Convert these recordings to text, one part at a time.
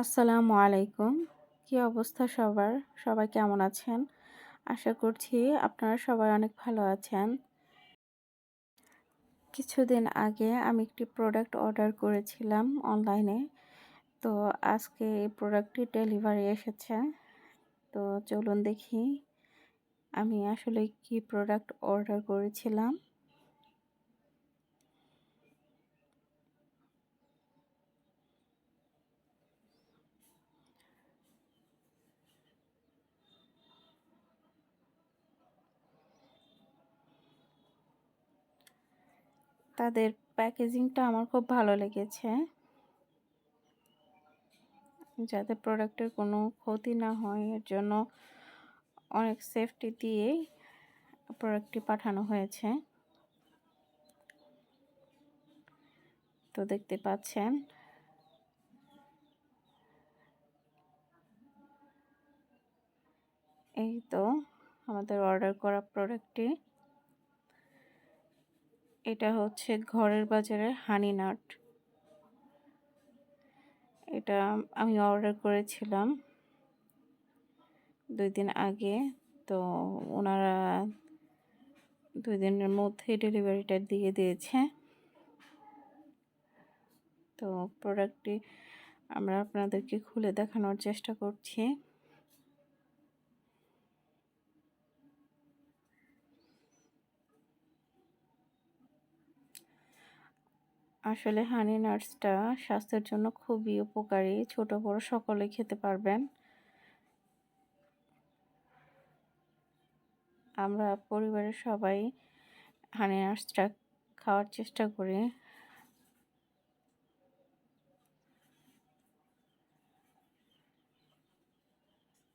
আসসালামু আলাইকুম। কি অবস্থা সবার? সবাই কেমন আছেন? আশা করছি আপনারা সবাই অনেক ভালো আছেন। কিছুদিন আগে আমি একটি প্রোডাক্ট অর্ডার করেছিলাম অনলাইনে তো আজকে এই প্রোডাক্টটি ডেলিভারি এসেছে। তো চলুন দেখি আমি আসলে কি প্রোডাক্ট অর্ডার করেছিলাম। তাদের প্যাকেজিংটা আমার খুব ভালো লেগেছে। যাতে প্রোডাক্টের কোনো ক্ষতি না হয়, এর জন্য অনেক সেফটি দিয়ে প্রোডাক্টটি পাঠানো হয়েছে। তো দেখতে পাচ্ছেন। এই তো আমাদের অর্ডার করা প্রোডাক্টটি এটা হচ্ছে ঘরের বাজারে হানি নাট এটা আমি অর্ডার করেছিলাম দুই দিন আগে, তো ওনারা দুই দিনের মধ্যেই ডেলিভারিটা দিয়ে দিয়েছে। তো প্রোডাক্টটি আমরা আপনাদেরকে খুলে দেখানোর চেষ্টা করছি। আসলে হানি নাটসটা স্বাস্থ্যের জন্য খুবই উপকারী। ছোট, বড় সকলে খেতে পারবেন। আমরা পরিবারের সবাই হানি নাটসটা খাওয়ার চেষ্টা করি।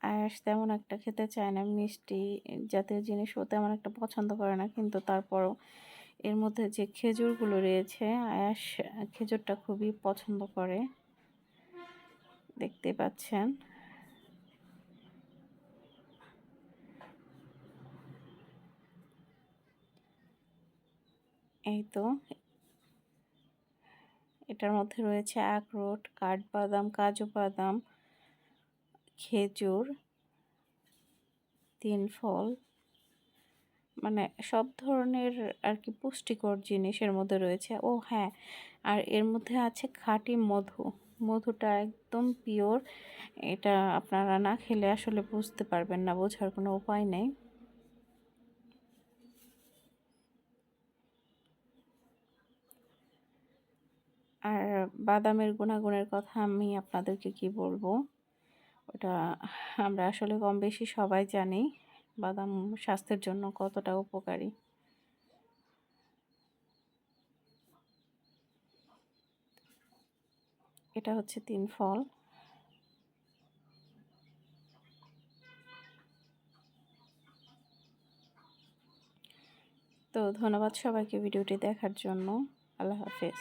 আয়াস তেমন একটা খেতে চায় না, মিষ্টি জাতীয় জিনিসও তেমন একটা পছন্দ করে না, কিন্তু তারপরও এর মধ্যে যে খেজুরগুলো রয়েছে, আয়াস খেজুরটা খুবই পছন্দ করে। দেখতে পাচ্ছেন। এই তো। এটার মধ্যে রয়েছে আখরোট, কাঠবাদাম, কাজু বাদাম, খেজুর, তিন ফল। মানে সব ধরনের আর কি পুষ্টিকর জিনিসের মধ্যে রয়েছে। ও হ্যাঁ আর এর মধ্যে আছে খাঁটি মধু। মধুটা একদম পিওর এটা আপনারা না খেলে আসলে বুঝতে পারবেন না, বোঝার কোনো উপায় নেই। আর বাদামের গুণাগুণের কথা আমি আপনাদেরকে কি বলব? ওটা আমরা আসলে কম বেশি সবাই জানি। বাদাম স্বাস্থ্যের জন্য কতটা উপকারী? এটা হচ্ছে তিন ফল। তো ধন্যবাদ সবাইকে ভিডিওটি দেখার জন্য। আল্লাহ হাফেজ।